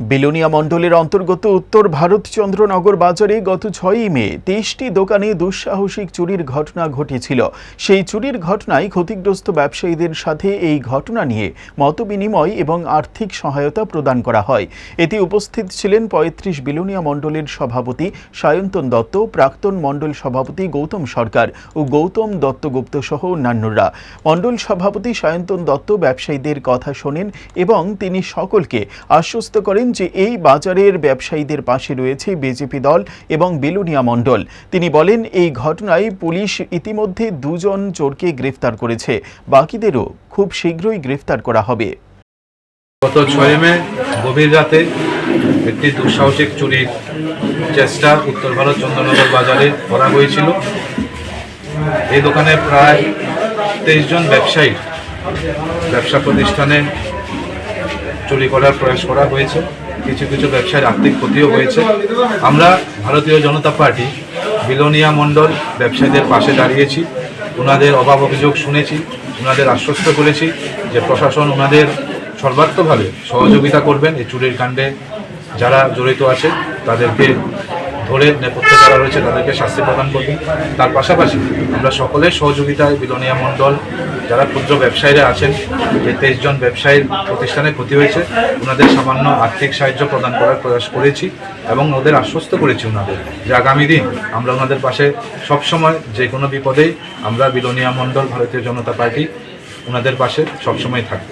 বিলোনিয়া মণ্ডলের অন্তর্গত উত্তর ভারতচন্দ্রনগর বাজারে গত ছয়ই মে তেইশটি দোকানে দুঃসাহসিক চুরির ঘটনা ঘটেছিল। সেই চুরির ঘটনায় ক্ষতিগ্রস্ত ব্যবসায়ীদের সাথে এই ঘটনা নিয়ে মতবিনিময় এবং আর্থিক সহায়তা প্রদান করা হয়। এতে উপস্থিত ছিলেন পঁয়ত্রিশ বিলোনিয়া মণ্ডলের সভাপতি সায়ন্তন দত্ত, প্রাক্তন মণ্ডল সভাপতি গৌতম সরকার ও গৌতম দত্তগুপ্ত সহ অন্যান্যরা। মণ্ডল সভাপতি সায়ন্তন দত্ত ব্যবসায়ীদের কথা শোনেন এবং তিনি সকলকে আশ্বস্ত করেন যে এই বাজারের ব্যবসায়ীদের পাশে রয়েছে বিজেপি দল এবং বেলুনিয়া মণ্ডল। তিনি বলেন, এই ঘটনায় পুলিশ ইতিমধ্যে দুজন চোরকে গ্রেফতার করেছে। বাকিদেরও খুব শীঘ্রই গ্রেফতার করা হবে। গত ছয় মে, গভীর রাতে একটি দুঃসাহসিক চুরির চেষ্টা উত্তর ভারত চন্দ্রনগর বাজারে করা হয়েছিল। এই দোকানে প্রায় তেইশ জন ব্যবসায়ী ব্যবসা প্রতিষ্ঠানে চুরি করার প্রয়াস করা হয়েছে। কিছু কিছু ব্যবসায়ীর আর্থিক ক্ষতিও হয়েছে। আমরা ভারতীয় জনতা পার্টি, বিলোনিয়া মণ্ডল ব্যবসায়ীদের পাশে দাঁড়িয়েছি। ওনাদের অভাব অভিযোগ শুনেছি ওনাদের আশ্বস্ত করেছি যে প্রশাসন ওনাদের সর্বাত্মকভাবে সহযোগিতা করবেন। এই চুরির কাণ্ডে যারা জড়িত আছে, তাদেরকে ধরে নেপথ্যে যারা রয়েছে তাদেরকে শাস্তি প্রদান করবেন তার পাশাপাশি আমরা সকলের সহযোগিতায় বিলোনিয়া মণ্ডল, যারা ক্ষুদ্র ব্যবসায়ীরা আছেন, যে তেইশ জন ব্যবসায়ীর প্রতিষ্ঠানে ক্ষতি হয়েছে, ওনাদের সামান্য আর্থিক সাহায্য প্রদান করার প্রয়াস করেছি এবং ওদের আশ্বস্ত করেছি ওনাদের যে আগামী দিন আমরা ওনাদের পাশে সবসময় যে কোনো বিপদেই আমরা বিলোনিয়া মণ্ডল, ভারতীয় জনতা পার্টি ওনাদের পাশে সবসময় থাকব।